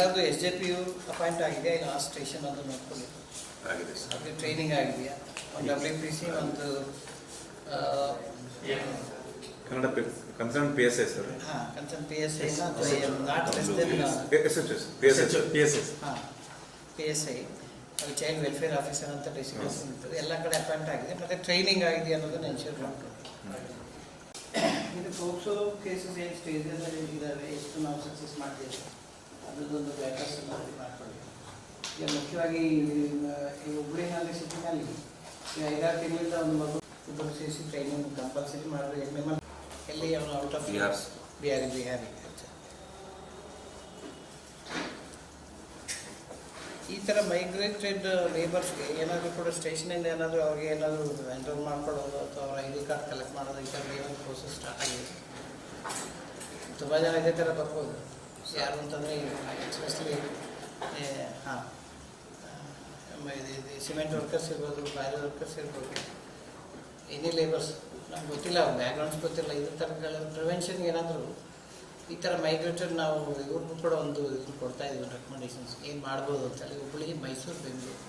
ಎಲ್ಲರದು S J P U appoint ಆಗಿದೆಯಾ ಇಲ್ಲ ಆ ಸ್ಟೇಷನ್ ಅದು ನೋಡ್ಕೊಳ್ಳಿ ಆಗಿದೆ ಸರ್. ಟ್ರೈನಿಂಗ್ ಆಗಿದೆಯಾ? ಒಂದು ಡಬ್ಲ್ಯೂ ಪಿ ಸಿ ಒಂದು Kannada concern P S I sir. ಹಾಂ concern P S I not less than S H S P S H P S S ಹಾಂ ಪಿ ಎಸ್ ಐ ಅದು child welfare officer ಅಂತ designation ಇರ್ತದೆ. ಎಲ್ಲ ಕಡೆ appoint ಆಗಿದೆ. ಮತ್ತು ಟ್ರೈನಿಂಗ್ ಆಗಿದೆ ಅನ್ನೋದನ್ನ ಎನ್ಶೂರ್ ಮಾಡ್ಕೊಳ್ಳಿ ಇದು ಫೋಕ್ಸೋ ಕೇಸಸ್ ಏನು ಸ್ಟೇಜಲ್ಲಿ ಇದ್ದಾವೆ ಎಷ್ಟು ನಾವು ಸಕ್ಸಸ್ ಮಾಡಿದ್ದೇವೆ ಅದರದ್ದೊಂದು ಬ್ಯಾಕಸ್ ಮಾಡ್ಕೊಳ್ಳಿ. ಈಗ ಮುಖ್ಯವಾಗಿ ಈ- ಹುಬ್ಳಿನಲ್ಲಿ ಸಿಟಿನಲ್ಲಿ ಈ ಐದಾರು ತಿಂಗಳಿಂದ ಒಂದು ಮಗು ಇಬ್ಬರು ಸೇರಿಸಿ ಟ್ರೈನಿಂಗ್ ಕಂಪಲ್ಸರಿ ಮಾಡಿದ್ರೆ ಎಂ ಎಲ್ಲಿ ಅವನು ಔಟ್ ಆಫ್ ಬಿಹಾರ್. ಬಿಹಾರಿ ಬಿಹಾರಿ. ಈ ಥರ ಮೈಗ್ರೇಟೆಡ್ ಲೇಬರ್ಸ್ಗೆ ಏನಾದರೂ ಕೂಡ ಸ್ಟೇಷನಿಂದ ಏನಾದರೂ ಅವ್ರಿಗೆ ಏನಾದರೂ ಎಂಟರ್ ಮಾಡ್ಕೊಳ್ಳೋದು ಅಥವಾ ಅವ್ರ ಐ ಡಿ ಕಾರ್ಡ್ ಕಲೆಕ್ಟ್ ಮಾಡೋದು ಈ ಥರ ಏನಾದರೂ ಪ್ರೋಸೆಸ್ ಸ್ಟಾರ್ಟ್ ಆಗಿದೆ. ತುಂಬ ಜನ ಇದೇ ಥರ ಬರ್ಬೋದು. ಯಾರು ಅಂತಂದರೆ ಎಕ್ಸ್ಪೆಷಲಿ ಹಾಂ ಸಿಮೆಂಟ್ ವರ್ಕರ್ಸ್ ಇರ್ಬೋದು ಬ್ಯಾರೆ ವರ್ಕರ್ಸ್ ಇರ್ಬೋದು ಎನಿ ಲೇಬರ್ಸ್ ನಮ್ಗೆ ಗೊತ್ತಿಲ್ಲ ಬ್ಯಾಕ್ಗ್ರೌಂಡ್ಸ್ ಗೊತ್ತಿಲ್ಲ ಇದ್ರ ಥರಗಳ ಪ್ರಿವೆನ್ಷನ್ಗೆ ಏನಾದರೂ ಈ ಥರ ಮೈಗ್ರೇಟೆಡ್ ನಾವು ಇವ್ರಿಗೂ ಕೂಡ ಒಂದು ಇದನ್ನು ಕೊಡ್ತಾ ಇದ್ದೀವಿ ರೆಕಮೆಂಡೇಶನ್ಸ್ ಏನು ಮಾಡ್ಬೋದು ಅಂತೇಳಿ ಹುಬ್ಬಳ್ಳಿ ಮೈಸೂರು ಬೆಂಗಳೂರು